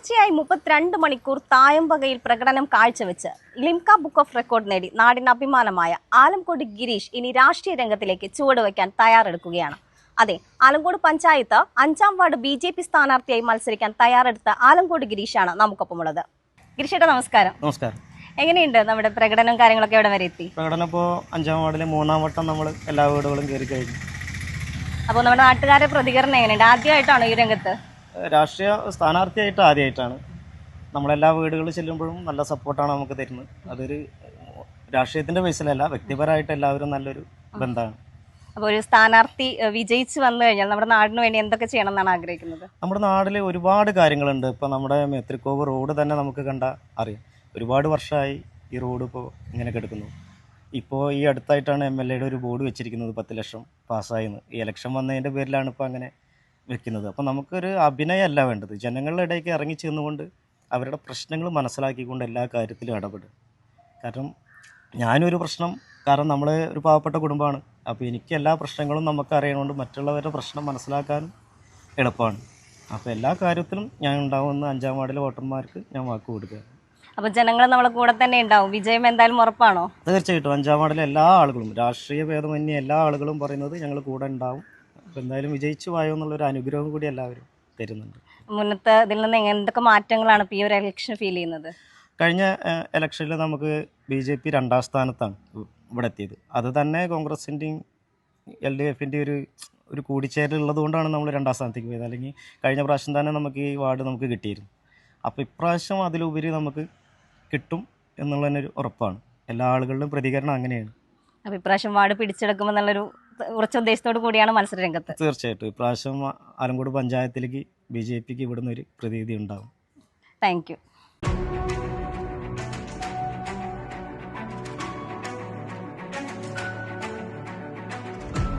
തുടർച്ചയായി മുപ്പത്തിരണ്ട് മണിക്കൂർ തായമ്പകയിൽ പ്രകടനം കാഴ്ചവെച്ച് ലിംക ബുക്ക് ഓഫ് റെക്കോർഡ് നേടി നാടിന് അഭിമാനമായ ആലംകോട് ഗിരീഷ് ഇനി രാഷ്ട്രീയ രംഗത്തിലേക്ക് ചുവടുവയ്ക്കാൻ തയ്യാറെടുക്കുകയാണ്. അതെ ആലങ്കോട് പഞ്ചായത്ത് അഞ്ചാം വാർഡ് ബി ജെ പി സ്ഥാനാർത്ഥിയായി മത്സരിക്കാൻ തയ്യാറെടുത്ത ആലങ്കോട് ഗിരീഷാണ് നമുക്കൊപ്പമുള്ളത്. ഗിരീഷേട്ട നമസ്കാരം. നമസ്കാരം. എങ്ങനെയുണ്ട് നമ്മുടെ പ്രകടനം കാര്യങ്ങളൊക്കെ ഇവിടെ വരെ എത്തി? പ്രകടനം ഇപ്പോൾ അഞ്ചാം വാർഡിലെ മൂന്നാം വട്ടം നമ്മൾ എല്ലാ വീടുകളും കയറി കഴിഞ്ഞു. അപ്പോൾ നമ്മുടെ നാട്ടുകാരുടെ പ്രതികരണം എങ്ങനെയുണ്ട്? ആദ്യമായിട്ടാണോ ഈ രംഗത്ത്? രാഷ്ട്രീയ സ്ഥാനാർത്ഥിയായിട്ട് ആദ്യമായിട്ടാണ് നമ്മളെല്ലാ വീടുകളിൽ ചെല്ലുമ്പോഴും നല്ല സപ്പോർട്ടാണ് നമുക്ക് തരുന്നത്. അതൊരു രാഷ്ട്രീയത്തിന്റെ ബേസിലല്ല വ്യക്തിപരമായിട്ട് എല്ലാവരും നല്ലൊരു ബന്ധമാണ്. അപ്പോൾ ഒരു സ്ഥാനാർത്ഥി വിജയിച്ച് വന്നു കഴിഞ്ഞാൽ നമ്മുടെ നാടിന് വേണ്ടി എന്തൊക്കെ ചെയ്യണം എന്നാണ് ആഗ്രഹിക്കുന്നത്? നമ്മുടെ നാട്ടിൽ ഒരുപാട് കാര്യങ്ങളുണ്ട്. ഇപ്പോൾ നമ്മുടെ മെത്രിക്കോവ് റോഡ് തന്നെ നമുക്ക് കണ്ട അറിയാം. ഒരുപാട് വർഷമായി ഈ റോഡ് ഇപ്പോൾ ഇങ്ങനെ കിടക്കുന്നു. ഇപ്പോൾ ഈ അടുത്തായിട്ടാണ് എം എൽ എയുടെ ഒരു ബോർഡ് വെച്ചിരിക്കുന്നത് പത്ത് ലക്ഷം പാസ്സായെന്ന്. ഈ ഇലക്ഷൻ വന്നതിന്റെ പേരിലാണ് ഇപ്പോൾ അങ്ങനെ വെക്കുന്നത്. അപ്പോൾ നമുക്കൊരു അഭിനയമല്ല വേണ്ടത്. ജനങ്ങളുടെ ഇടയ്ക്ക് ഇറങ്ങി ചെന്നുകൊണ്ട് അവരുടെ പ്രശ്നങ്ങൾ മനസ്സിലാക്കിക്കൊണ്ട് എല്ലാ കാര്യത്തിലും ഇടപെടും. കാരണം ഞാനൊരു പ്രശ്നം കാരണം നമ്മൾ ഒരു പാവപ്പെട്ട കുടുംബമാണ്. അപ്പോൾ എനിക്ക് എല്ലാ പ്രശ്നങ്ങളും നമുക്ക് അറിയണമുണ്ട് മറ്റുള്ളവരുടെ പ്രശ്നം മനസ്സിലാക്കാനും എളുപ്പമാണ്. അപ്പോൾ എല്ലാ കാര്യത്തിലും ഞാൻ ഉണ്ടാവുന്ന അഞ്ചാം വാർഡിലെ വോട്ടർമാർക്ക് ഞാൻ വാക്ക് കൊടുക്കുക. അപ്പോൾ ജനങ്ങൾ നമ്മളെ കൂടെ തന്നെ ഉണ്ടാവും. വിജയം എന്തായാലും ഉറപ്പാണോ? തീർച്ചയായിട്ടും. അഞ്ചാം വാർഡിലെ എല്ലാ ആളുകളും രാഷ്ട്രീയ ഭേദമന്യേ എല്ലാ ആളുകളും പറയുന്നത് ഞങ്ങൾ കൂടെ ഉണ്ടാവും. അപ്പോൾ എന്തായാലും വിജയിച്ചു വായോ എന്നുള്ളൊരു അനുഗ്രഹം കൂടി എല്ലാവരും തരുന്നുണ്ട്. മുന്നത്തെ ഇതിൽ നിന്ന് എന്തൊക്കെ മാറ്റങ്ങളാണ് ഇപ്പോൾ ഈ ഒരു ഇലക്ഷൻ ഫീൽ ചെയ്യുന്നത്? കഴിഞ്ഞ ഇലക്ഷനിൽ നമുക്ക് ബി ജെ പി രണ്ടാം സ്ഥാനത്താണ് ഇവിടെ എത്തിയത്. അത് തന്നെ കോൺഗ്രസിന്റെയും എൽ ഡി എഫിന്റെയും ഒരു ഒരു കൂടിച്ചേരൽ ഉള്ളതുകൊണ്ടാണ് നമ്മൾ രണ്ടാം സ്ഥാനത്തേക്ക് പോയത്. അല്ലെങ്കിൽ കഴിഞ്ഞ പ്രാവശ്യം തന്നെ നമുക്ക് ഈ വാർഡ് നമുക്ക് കിട്ടിയിരുന്നു. അപ്പോൾ ഇപ്രാവശ്യം അതിലുപരി നമുക്ക് കിട്ടും എന്നുള്ള തന്നെ ഒരു ഉറപ്പാണ്. എല്ലാ ആളുകളുടെയും പ്രതികരണം അങ്ങനെയാണ്. അപ്പോൾ ഇപ്രാവശ്യം വാർഡ് പിടിച്ചെടുക്കുമ്പോൾ എന്നുള്ളൊരു ഉറച്ച ഉദ്ദേശത്തോടു കൂടിയാണ് മത്സര രംഗത്ത്. തീർച്ചയായിട്ടും. ഇപ്രാവശ്യം ആലങ്കോട് പഞ്ചായത്തിലേക്ക് ബി ജെ പിക്ക് ഇവിടുന്ന് ഒരു പ്രതീതി ഉണ്ടാവും. Thank you